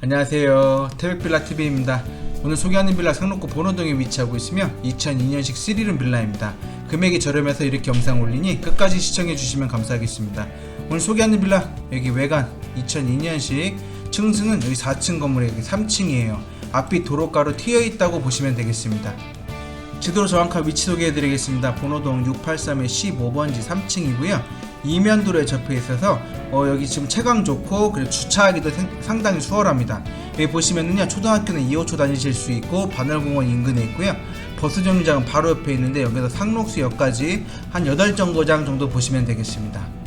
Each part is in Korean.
안녕하세요. 태백빌라TV입니다. 오늘 소개하는 빌라 상록구 본호동에 위치하고 있으며 2002년식 3룸 빌라입니다. 금액이 저렴해서 이렇게 영상 올리니 끝까지 시청해 주시면 감사하겠습니다. 오늘 소개하는 빌라 여기 외관 2002년식 층수는 여기 4층 건물에 여기 3층이에요. 앞이 도로가로 튀어 있다고 보시면 되겠습니다. 지도로 정확한 위치 소개해 드리겠습니다. 번호동 683의 15번지 3층이고요. 이면도로에 접해 있어서 어, 여기 지금 채광 좋고 그리고 주차하기도 생- 상당히 수월합니다. 여기 보시면은요 초등학교는 2호초 다니실 수 있고 반월공원 인근에 있고요. 버스 정류장은 바로 옆에 있는데 여기서 상록수역까지 한 8정거장 정도 보시면 되겠습니다.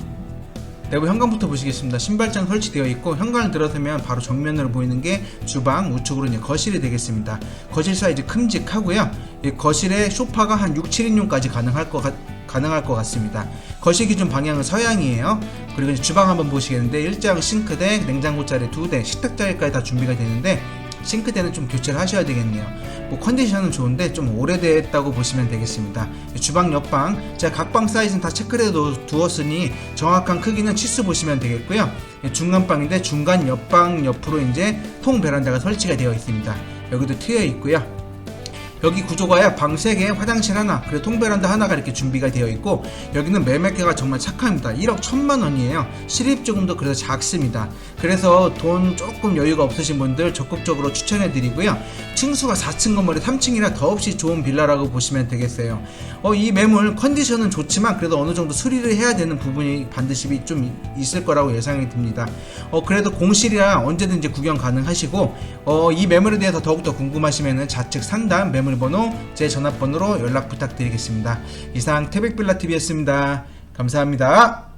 내부 현관부터 보시겠습니다. 신발장 설치되어 있고 현관을 들어서면 바로 정면으로 보이는 게 주방, 우측으로 이제 거실이 되겠습니다. 거실 사이즈 큼직하고요. 이 거실에 소파가 한 6, 7인용까지 가능할 것 같, 가능할 것 같습니다. 거실 기준 방향은 서양이에요. 그리고 주방 한번 보시겠는데 일장 싱크대, 냉장고 자리 두 대, 식탁 자리까지 다 준비가 되는데 싱크대는 좀 교체를 하셔야 되겠네요. 뭐 컨디션은 좋은데 좀 오래됐다고 보시면 되겠습니다. 주방 옆방 제가 각 방 사이즈는 다 체크를 해도 두었으니 정확한 크기는 치수 보시면 되겠고요. 중간 방인데 중간 옆방 옆으로 이제 통 베란다가 설치가 되어 있습니다. 여기도 트여 있고요. 여기 구조가요 방 3개 화장실 하나 그리고 통베란다 하나가 이렇게 준비가 되어 있고 여기는 매매가가 정말 착합니다. 1억 1천만 원이에요. 실입 조금도 그래서 작습니다. 그래서 돈 조금 여유가 없으신 분들 적극적으로 추천해 드리고요. 층수가 4층 건물에 3층이라 더없이 좋은 빌라라고 보시면 되겠어요. 어, 이 매물 컨디션은 좋지만 그래도 어느 정도 수리를 해야 되는 부분이 반드시 좀 있을 거라고 예상이 듭니다. 어, 그래도 공실이라 언제든지 구경 가능하시고 어, 이 매물에 대해서 더욱더 궁금하시면 좌측 상단 매물 번호 제 전화번호로 연락 부탁드리겠습니다. 이상 태백빌라TV였습니다. 감사합니다.